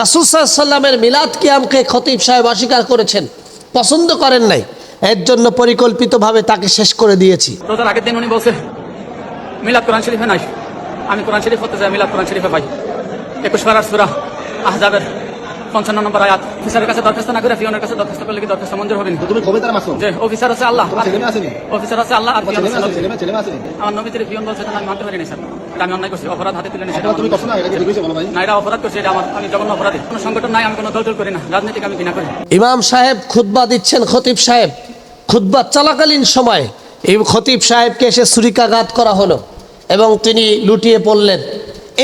রাসুসাল্লামের মিলাদ কিয়ামকে খতিব সাহেব অস্বীকার করেছেন। পছন্দ করেন নাই। এর জন্য পরিকল্পিতভাবে তাকে শেষ করে দিয়েছি। রোজার আগের দিন উনি বলছে, মিলাদ কোরআন শরীফে আমি কোরআন শরীফ হতে চাই মিলাদ কোরআন শরীফে পাই। একুশ পারার সুরা আহজাবের পঞ্চান্ন নম্বর আয়াত। অফিসারের কাছে দরখাস্ত না করে ফিওনের কাছে দরখাস্ত করলে কি দরখাস্ত মঞ্জুর হবে? তুমি কবে তারা মাসো যে অফিসার আছে আল্লাহ? অফিসার আছে আল্লাহ আর ছেলে আছে? আমার নবী থেকে পিয়ন বলছে আমি মানতে পারিনি স্যার। আমি অন্যায় করছি অপরাধ হাতে তুলে নিয়েছি। তুমি করছ না না এটা অপরাধ করছি এটা আমার আমি জঘন্য অপরাধী। কোনো সংগঠন নাই আমি কোনো দল করি না। রাজনীতিকে আমি ঘৃণা করি। ইমাম সাহেব খুতবা দিচ্ছেন খতিব সাহেব। খুতবা চলাকালীন সময় এই খতিব সাহেবকে এসে ছুরিকাঘাত করা হলো এবং তিনি লুটিয়ে পড়লেন।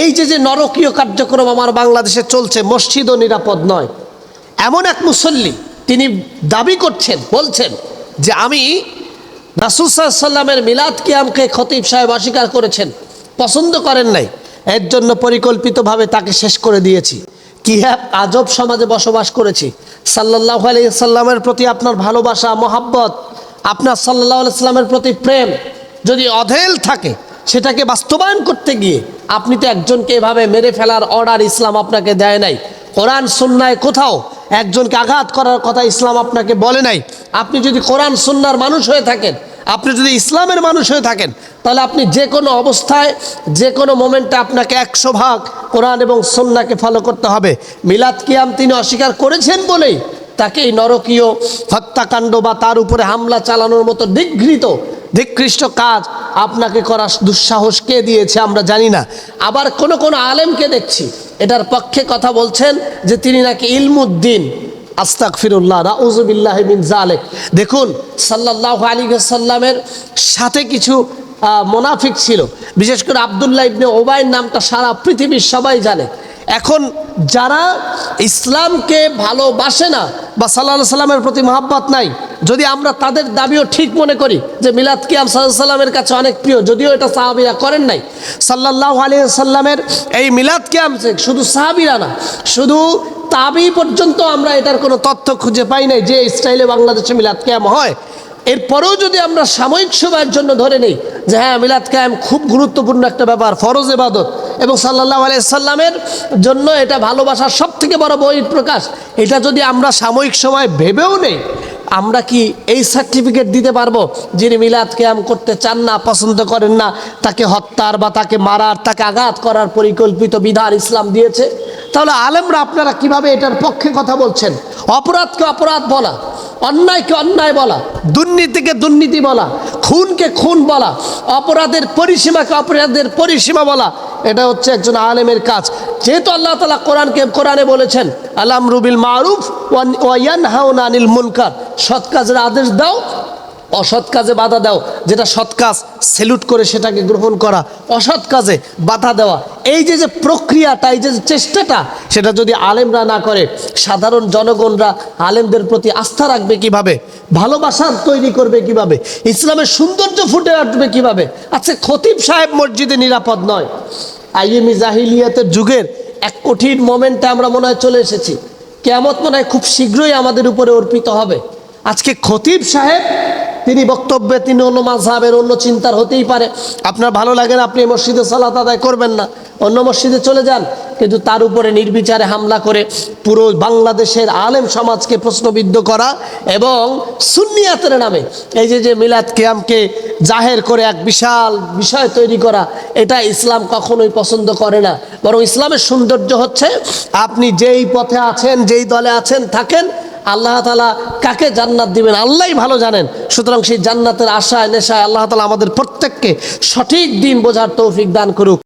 এই যে যে নরকীয় কার্যক্রম আমার বাংলাদেশে চলছে মসজিদও নিরাপদ নয়। এমন এক মুসল্লি, তিনি দাবি করছেন, বলছেন যে আমি রাসুসাল্লামের মিলাদ কিয়ামকে খতিব সাহেব অস্বীকার করেছেন, পছন্দ করেন নাই। এর জন্য পরিকল্পিতভাবে তাকে শেষ করে দিয়েছি। কি হ্যাঁ আজব সমাজে বসবাস করেছি। সাল্লাহ সাল্লামের প্রতি আপনার ভালোবাসা, মোহাব্বত, আপনার সাল্লাহ সাল্লামের প্রতি প্রেম যদি অধেল থাকে, সেটাকে বাস্তবায়ন করতে গিয়ে আপনি তো একজনকে এভাবে মেরে ফেলার অর্ডার ইসলাম আপনাকে দেয় নাই। কোরআন, সুন্নায় কোথাও একজনকে আঘাত করার কথা ইসলাম আপনাকে বলে নাই। আপনি যদি কোরআন, সুন্নার মানুষ হয়ে থাকেন, আপনি যদি ইসলামের মানুষ হয়ে থাকেন, তাহলে আপনি যে কোনো অবস্থায়, যে কোনো মোমেন্টে আপনাকে একশো ভাগ কোরআন এবং সন্নাকে ফলো করতে হবে। মিলাদ কিয়াম তিনি অস্বীকার করেছেন বলেই তাকে এই নরকীয় হত্যাকাণ্ড বা তার উপরে হামলা চালানোর মতো নিগৃহীত ধিকৃষ্ট কাজ আপনাকে করার দুঃসাহস কে দিয়েছে আমরা জানি না। আবার কোন কোন আলেমকে দেখছি, এটার পক্ষে কথা বলছেন যে তিনি নাকি ইলমুদ্দিন। আস্তাক ফিরুল্লাহ রাউজুবিল্লাহ বিন জালেক দেখুন সাল্লাহ আলী সাল্লামের সাথে কিছু মোনাফিক ছিল। বিশেষ করে আবদুল্লাহ ইবনে ওবাইর নামটা সারা পৃথিবীর সবাই জানে। এখন যারা ইসলামকে ভালোবাসে না বা সাল্লাহ সাল্লামের প্রতি মহাব্বত নাই, যদি আমরা তাদের দাবিও ঠিক মনে করি যে মিলাদ কিয়াম সাল্লামের কাছে অনেক প্রিয়, যদিও এটা সাহাবিরা করেন নাই সাল্লাহ আলী সাল্লামের এই মিলাদ কিয়াম শুধু সাহাবিরা না, শুধু তাবি পর্যন্ত আমরা এটার কোনো তথ্য খুঁজে পাই নাই যে স্টাইলে বাংলাদেশে মিলাদ কিয়াম হয়। এরপরেও যদি আমরা সাময়িক সময়ের জন্য ধরে নিই যে হ্যাঁ মিলাদ কায়েম খুব গুরুত্বপূর্ণ একটা ব্যাপার, ফরজ এবাদত এবং সাল্লাহ আলাইসাল্লামের জন্য এটা ভালোবাসার সব থেকে বড় বই প্রকাশ। এটা যদি আমরা সাময়িক সময় ভেবেও নেই, আমরা কি এই সার্টিফিকেট দিতে পারব যিনি মিলাদ কেয়াম করতে চান না, পছন্দ করেন না, তাকে হত্যার বা তাকে মারার, তাকে আঘাত করার পরিকল্পিত বিধান ইসলাম দিয়েছে? তাহলে আলেমরা আপনারা কীভাবে এটার পক্ষে কথা বলছেন? অপরাধকে অপরাধ বলা, অন্যায়কে অন্যায় বলা, দুর্নীতিকে দুর্নীতি বলা, খুনকে খুন বলা, অপরাধের পরিসীমাকে অপরাধের পরিসীমা বলা এটা হচ্ছে একজন আলেমের কাজ। যেহেতু আল্লাহ তালা কোরআনকে কোরআনে বলেছেন আলাম রুবিল মারুফ ওয়ান হাউন আনিল মুনকার। সৎ কাজের আদেশ দাও, অসৎ কাজে বাধা দাও। যেটা সৎ কাজ, সেলুট করে সেটাকে গ্রহণ করা। অসৎ কাজে বাধা দেওয়া। এই যে যে প্রক্রিয়াটা, এই যে চেষ্টাটা, সেটা যদি আলেমরা না করে, সাধারণ জনগণরা আলেমদের প্রতি আস্থা রাখবে কীভাবে? ভালোবাসার তৈরি করবে কীভাবে? ইসলামের সৌন্দর্য ফুটে উঠবে কীভাবে? আচ্ছা খতিব সাহেব মসজিদে নিরাপদ নয়। আইএমি জাহিলিয়াতের যুগের এক কঠিন মোমেন্টে আমরা মনে হয় চলে এসেছি। কেয়ামত মনে হয় খুব শীঘ্রই আমাদের উপরে অর্পিত হবে। আজকে খতিব সাহেব তিনি বক্তব্যে, তিনি অন্য মাঝহাবের, অন্য চিন্তার হতেই পারে। আপনার ভালো লাগে না, আপনি মসজিদে সালাত আদায় করবেন না। অন্য মসজিদে চলে যান, কিন্তু তার উপরে নির্বিচারে হামলা করে পুরো বাংলাদেশের আলেম সমাজকে প্রশ্নবিদ্ধ করা এবং সুন্নিয়াতের নামে এই যে যে মিলাদ কেয়ামকে জাহের করে এক বিশাল বিষয় তৈরি করা, এটা ইসলাম কখনোই পছন্দ করে না। বরং ইসলামের সৌন্দর্য হচ্ছে, আপনি যেই পথে আছেন, যেই দলে আছেন, থাকেন, আল্লাহ তালা কাকে জান্নাত দিবেন, আল্লাহই ভালো জানেন। সুতরাং সেই জান্নাতের আশায় নেশায় আল্লাহ তালা আমাদের প্রত্যেককে সঠিক দিন বোঝার তৌফিক দান করুক।